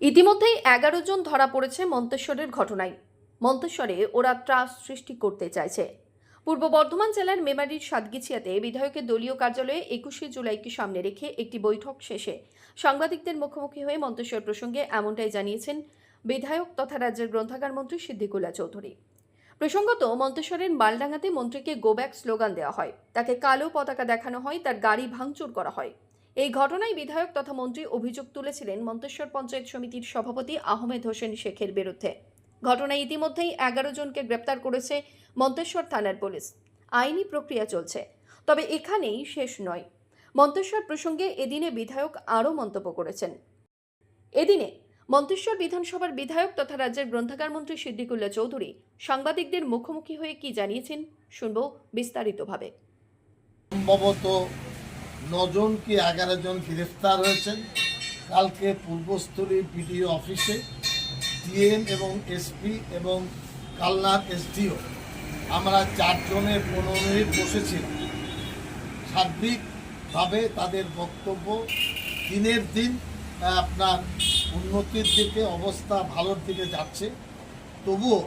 ইতিমধ্যেই এগারো জন ধরা পড়েছে মন্তেশ্বরের ঘটনায়। মন্তেশ্বরে ওরা ত্রাস সৃষ্টি করতে চাইছে। পূর্ব বর্ধমান জেলার মেমারির সাতগিছিয়াতে বিধায়কের দলীয় কার্যালয়ে একুশে জুলাইকে সামনে রেখে একটি বৈঠক শেষে সাংবাদিকদের মুখোমুখি হয়ে মন্তেশ্বর প্রসঙ্গে এমনটাই জানিয়েছেন বিধায়ক তথা রাজ্যের গ্রন্থাগার মন্ত্রী সিদ্দিকুল্লা চৌধুরী। প্রসঙ্গত, মন্তেশ্বরের মালডাঙ্গাতে মন্ত্রীকে গোব্যাক স্লোগান দেওয়া হয়। তাকে কালো পতাকা দেখানো হয়, তার গাড়ি ভাঙচুর করা হয়। এই ঘটনায় বিধায়ক তথা মন্ত্রী অভিযোগ তুলেছিলেন মন্তেশ্বর পঞ্চায়েত সমিতির সভাপতি আহমেদ হোসেন শেখের বিরুদ্ধে। ঘটনায় ইতিমধ্যেই এগারো জনকে গ্রেপ্তার করেছে মন্তেশ্বর থানার পুলিশ। আইনি প্রক্রিয়া চলছে, তবে এখানেই শেষ নয়। মন্তেশ্বর প্রসঙ্গে এদিনে বিধায়ক আরও মন্তব্য করেছেন। এদিনে মন্তেশ্বর বিধানসভার বিধায়ক তথা রাজ্যের গ্রন্থাগার মন্ত্রী সিদ্দিকুল্লা চৌধুরী সাংবাদিকদের মুখোমুখি হয়ে কি জানিয়েছেন শুনব বিস্তারিতভাবে। সম্ভবত নজন কি এগারো জন গ্রেফতার হয়েছেন। কালকে পূর্বস্থলী বিডিও অফিসে ডিএম এবং এসপি এবং কালনার এসডিও। আমরা চারজনের পনেরো মিনিট বসেছিলাম। সার্বিকভাবে তাদের বক্তব্য, দিনের দিন আপনার উন্নতির দিকে অবস্থা ভালোর দিকে যাচ্ছে। তবুও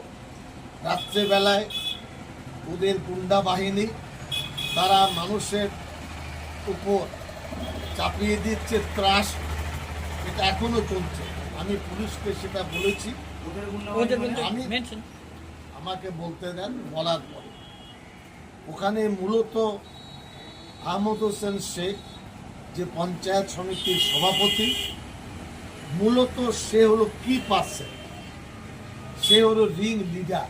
রাত্রেবেলায় ওদের গুন্ডা বাহিনী, তারা মানুষের উপর চাপিয়ে দিচ্ছে ত্রাস এটা এখনও চলছে। আমি পুলিশকে সেটা বলেছি। আমি- আমাকে বলতে দেন বলার পরে। ওখানে মূলত আহমদ হোসেন শেখ যে পঞ্চায়েত সমিতির সভাপতি মূলত সে হলো কি পাচ্ছে সে হলো রিং লিডার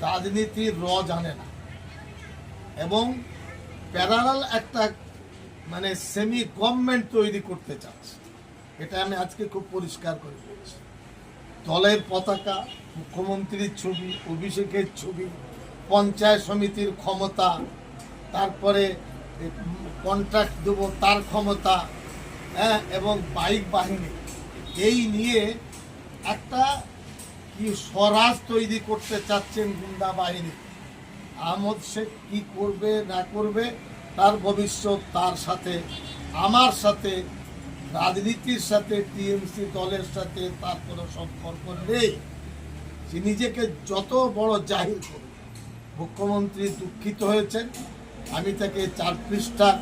রাজনীতির র জানে না। এবং প্যারালাল একটা মানে সেমি গভর্নমেন্ট তৈরি করতে চাচ্ছে। এটা আমি আজকে খুব পরিষ্কার করে বলছি। দলের পতাকা, মুখ্যমন্ত্রীর ছবি, অভিষেকের ছবি, পঞ্চায়েত সমিতির ক্ষমতা, তারপরে কন্ট্রাক্ট দেব তার ক্ষমতা হ্যাঁ এবং বাইক বাহিনী। এই নিয়ে একটা কি স্বরাজ তৈরি করতে চাচ্ছেন গুন্ডা বাহিনী। আহমদ শেখ কি করবে, না করবে তার ভবিষ্যৎ, তার সাথে, আমার সাথে, রাজনীতির সাথে, টিএমসি দলের সাথে তার কোনো সম্পর্ক নেই। সে নিজেকে যত বড় জাহির করবে মুখ্যমন্ত্রী দুঃখিত হয়েছেন। আমি তাকে চার পৃষ্ঠা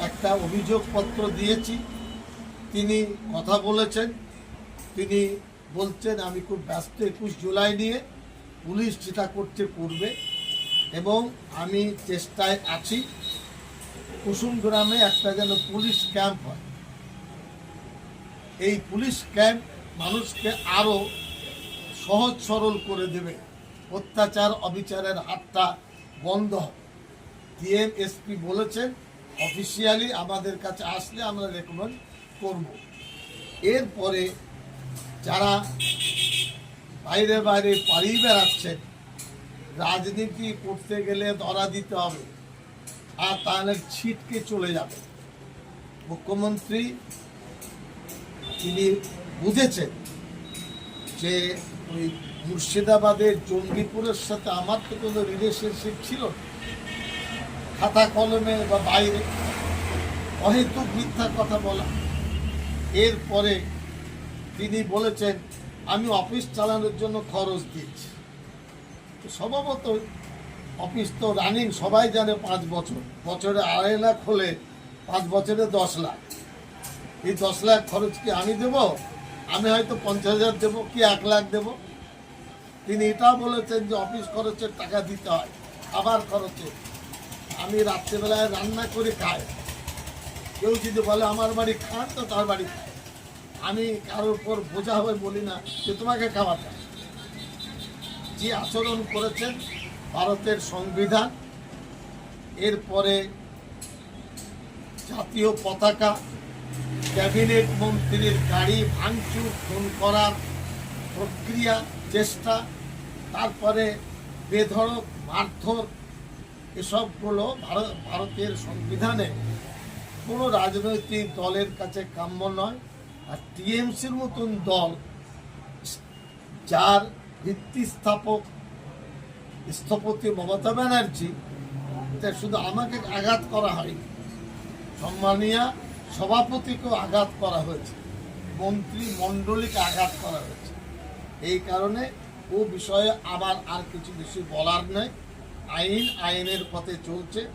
একটা অভিযোগপত্র দিয়েছি। তিনি কথা বলেছেন। তিনি বলছেন, আমি খুব ব্যস্ত একুশ জুলাই নিয়ে পুলিশ যেটা করছে করবে এবং আমি চেষ্টায় আছি। কুসুম গ্রামে একটা যেন পুলিশ ক্যাম্প হয়। এই পুলিশ ক্যাম্প মানুষকে আরও সহজ সরল করে দেবে। অত্যাচার অবিচারের হাতটা বন্ধ হবে। ডিএম এসপি বলেছেন অফিসিয়ালি আমাদের কাছে আসলে আমরা রেকমেন্ড করব। এরপরে যারা বাইরে বাইরে পালিয়ে বেড়াচ্ছেন রাজনীতি করতে গেলে ধরা দিতে হবে। আর তাহলে ছিটকে চলে যাবে। মুখ্যমন্ত্রী, তিনি বুঝেছেন যে ওই মুর্শিদাবাদের জঙ্গিপুরের সাথে আমার তো কোনো রিলেশনশিপ ছিল খাতা কলমে বা বাইরে। অহেতুক মিথ্যা কথা বলা। এরপরে তিনি বলেছেন, আমি অফিস চালানোর জন্য খরচ দিচ্ছি। স্বভাবত অফিস তো রানিং সবাই জানে পাঁচ বছর। বছরে আড়াই লাখ হলে পাঁচ বছরে দশ লাখ। এই দশ লাখ খরচ কি আমি দেব? আমি হয়তো পঞ্চাশ হাজার দেবো কি এক লাখ দেব? তিনি এটাও বলেছেন যে অফিস খরচের টাকা দিতে হয় খাবার খরচে। আমি রাত্রেবেলায় রান্না করে খাই। কেউ যদি বলে আমার বাড়ি খান, তো তার বাড়ি খায় আমি কারোর উপর বোঝা হয়ে বলি না যে তোমাকে খাওয়াতে যে আচরণ করেছেন ভারতের সংবিধান, এরপরে জাতীয় পতাকা, ক্যাবিনেট মন্ত্রীর গাড়ি ভাঙচুর, খুন করার প্রক্রিয়া, চেষ্টা, তারপরে বেধড়ক, মারধর, এসবগুলো ভারত, ভারতের সংবিধানে। কোনো রাজনৈতিক দলের কাছে কাম্য নয়। আর টিএমসির মতন দল, যার ভিত্তি স্থাপক স্থপতি মমতা ব্যানার্জি শুধু আমাকে আঘাত করা হয়নি। সম্মানীয় সভাপতিকেও আঘাত করা হয়েছে। মন্ত্রী মণ্ডলীকে আঘাত করা হয়েছে। এই কারণে ও বিষয়ে আমার আর কিছু বেশি বলার নেই। আইন আইনের পথে চলছে।